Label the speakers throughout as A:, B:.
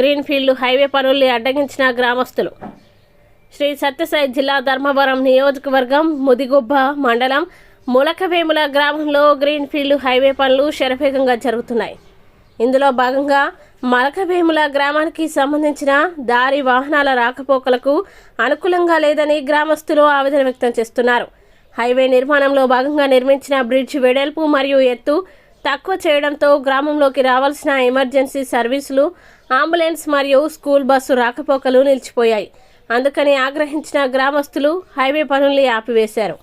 A: Green field highway పనుల్ని అడ్డగించిన గ్రామస్తులు. శ్రీ సత్యసాయి జిల్లా ధర్మవరం నియోజకవర్గం ముదిగుబ్బ మండలం ములకవేముల గ్రామంలో గ్రీన్ ఫీల్డ్ హైవే పనులు శరవేగంగా జరుగుతున్నాయి. ఇందులో భాగంగా మలకవేముల గ్రామానికి సంబంధించిన దారి వాహనాల రాకపోకలకు అనుకూలంగా లేదని గ్రామస్తులు ఆవేదన వ్యక్తం చేస్తున్నారు. హైవే నిర్మాణంలో భాగంగా నిర్మించిన బ్రిడ్జ్ వెడల్పు మరియు ఎత్తు తక్కువ చేయడంతో గ్రామంలోకి రావాల్సిన ఎమర్జెన్సీ సర్వీసులు అంబులెన్స్ మరియు స్కూల్ బస్సు రాకపోకలు నిలిచిపోయాయి. అందుకని ఆగ్రహించిన గ్రామస్తులు హైవే పనుల్ని ఆపివేశారు.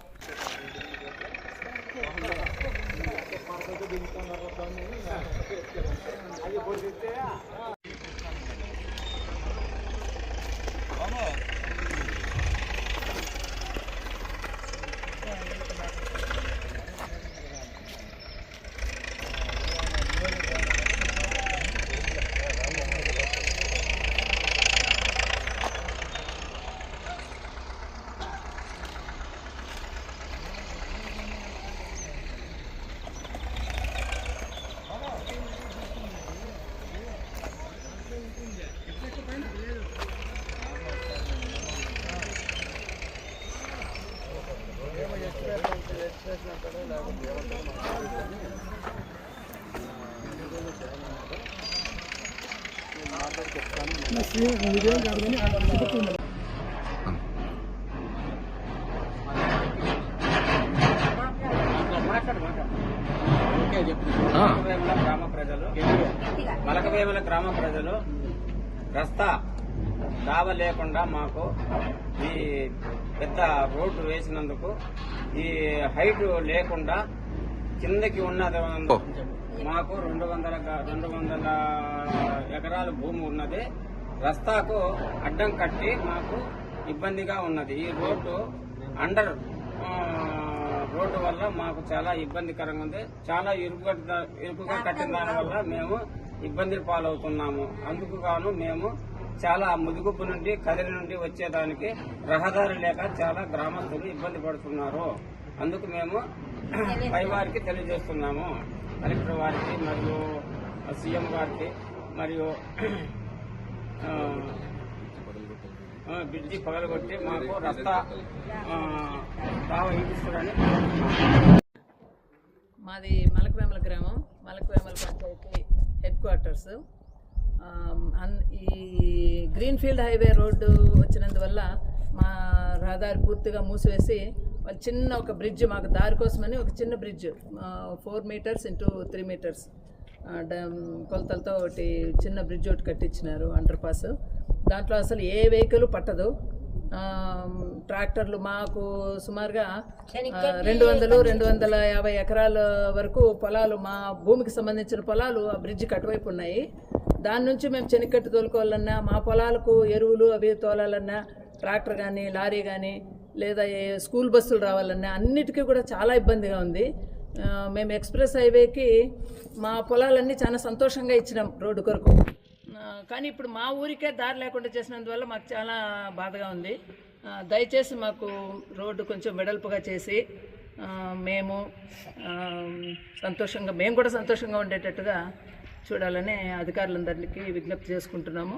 B: గ్రామ ప్రజలు మలకవేముల గ్రామ ప్రజలు రస్తా దావ లేకుండా మాకు ఈ పెద్ద రోడ్డు వేసినందుకు ఈ హైట్ లేకుండా కిందకి ఉన్నది మాకు రెండు వందల రెండు వందల ఎకరాల భూమి ఉన్నది. రస్తాకు అడ్డం కట్టి మాకు ఇబ్బందిగా ఉన్నది. ఈ రోడ్డు అండర్ రోడ్డు వల్ల మాకు చాలా ఇబ్బందికరంగా ఉంది. చాలా ఇరుకు ఇరుకుగా కట్టిన దాని వల్ల మేము ఇబ్బందులు పాలవుతున్నాము. అందుకు గాను మేము చాలా ముదుగుప్పు నుండి కదిరి నుండి వచ్చేదానికి రహదారి లేక చాలా గ్రామస్తులు ఇబ్బంది పడుతున్నారు. అందుకు మేము పై వారికి తెలియజేస్తున్నాము. కలెక్టర్ వారికి మరియు సీఎం గారికి మరియు బ్రిడ్జి పగలగొట్టి మాకు రస్తా ప్రవహించుతారని
C: మాది మలకవేమల గ్రామం మలకవేమల పంచాయతీ హెడ్ క్వార్టర్స్. అన్- ఈ గ్రీన్ ఫీల్డ్ హైవే రోడ్డు వచ్చినందువల్ల మా రహదారి పూర్తిగా మూసివేసి చిన్న ఒక బ్రిడ్జ్ మాకు దారి కోసమని ఒక చిన్న bridge four metres into three metres కొలతలతో ఒకటి చిన్న బ్రిడ్జ్ ఒకటి కట్టించినారు అండర్ పాస్ దాంట్లో అసలు ఏ వెహికల్ పట్టదు. ట్రాక్టర్లు మాకు సుమారుగా రెండు వందలు రెండు వందల యాభై ఎకరాల వరకు పొలాలు మా భూమికి సంబంధించిన పొలాలు ఆ బ్రిడ్జికి అటువైపు ఉన్నాయి. దాని నుంచి మేము చెనిక్కట్టు తోలుకోవాలన్నా మా పొలాలకు ఎరువులు అవి తోలాలన్నా ట్రాక్టర్ కానీ లారీ కానీ లేదా స్కూల్ బస్సులు రావాలన్నా అన్నిటికీ కూడా చాలా ఇబ్బందిగా ఉంది. మేము ఎక్స్ప్రెస్ హైవేకి మా పొలాలన్నీ చాలా సంతోషంగా ఇచ్చినాం రోడ్డు కొరకు. కానీ ఇప్పుడు మా ఊరికే దారి లేకుండా చేసినందువల్ల మాకు చాలా బాధగా ఉంది. దయచేసి మాకు రోడ్డు కొంచెం వెడల్పుగా చేసి మేము సంతోషంగా మేము కూడా సంతోషంగా ఉండేటట్టుగా చూడాలని అధికారులందరికీ విజ్ఞప్తి చేసుకుంటున్నాము.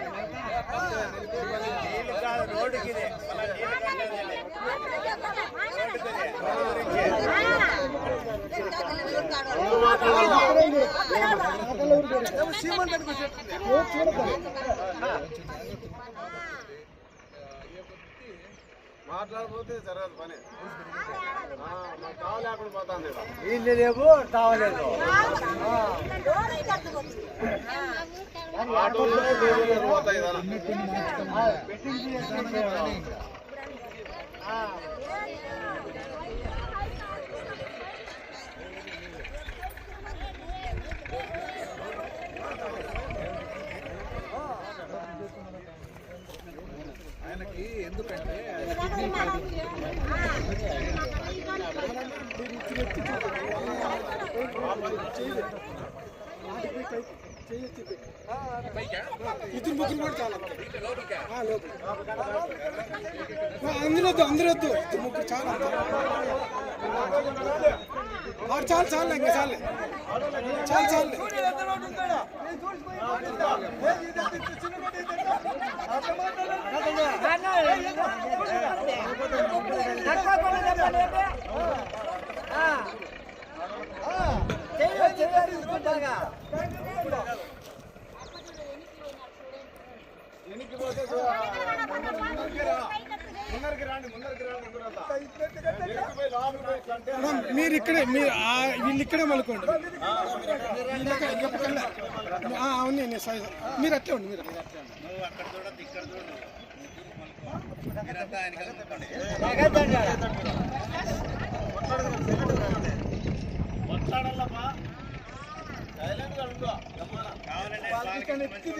D: మాట్లాడకపోతే జరగదు పని. మాకు కావలేకుండా పోతుంది
E: వీళ్ళు లేవు
D: పోతాయి
F: ఇద్దరు ముగ్గురు కూడా చాలా. అందులో అందరూ వద్దు అందరూ వద్దు ఇద్దరు ముగ్గురు చాలా. వాడు చాలు చాలు ఇంకా చాలు చాలు చాలు మీరు ఇక్కడే మీరు ఆ- వీళ్ళు ఇక్కడే మలుకోండి అవును నేను సై- మీరు అట్లే ఉండి మీరు అట్లే
D: கணக்கு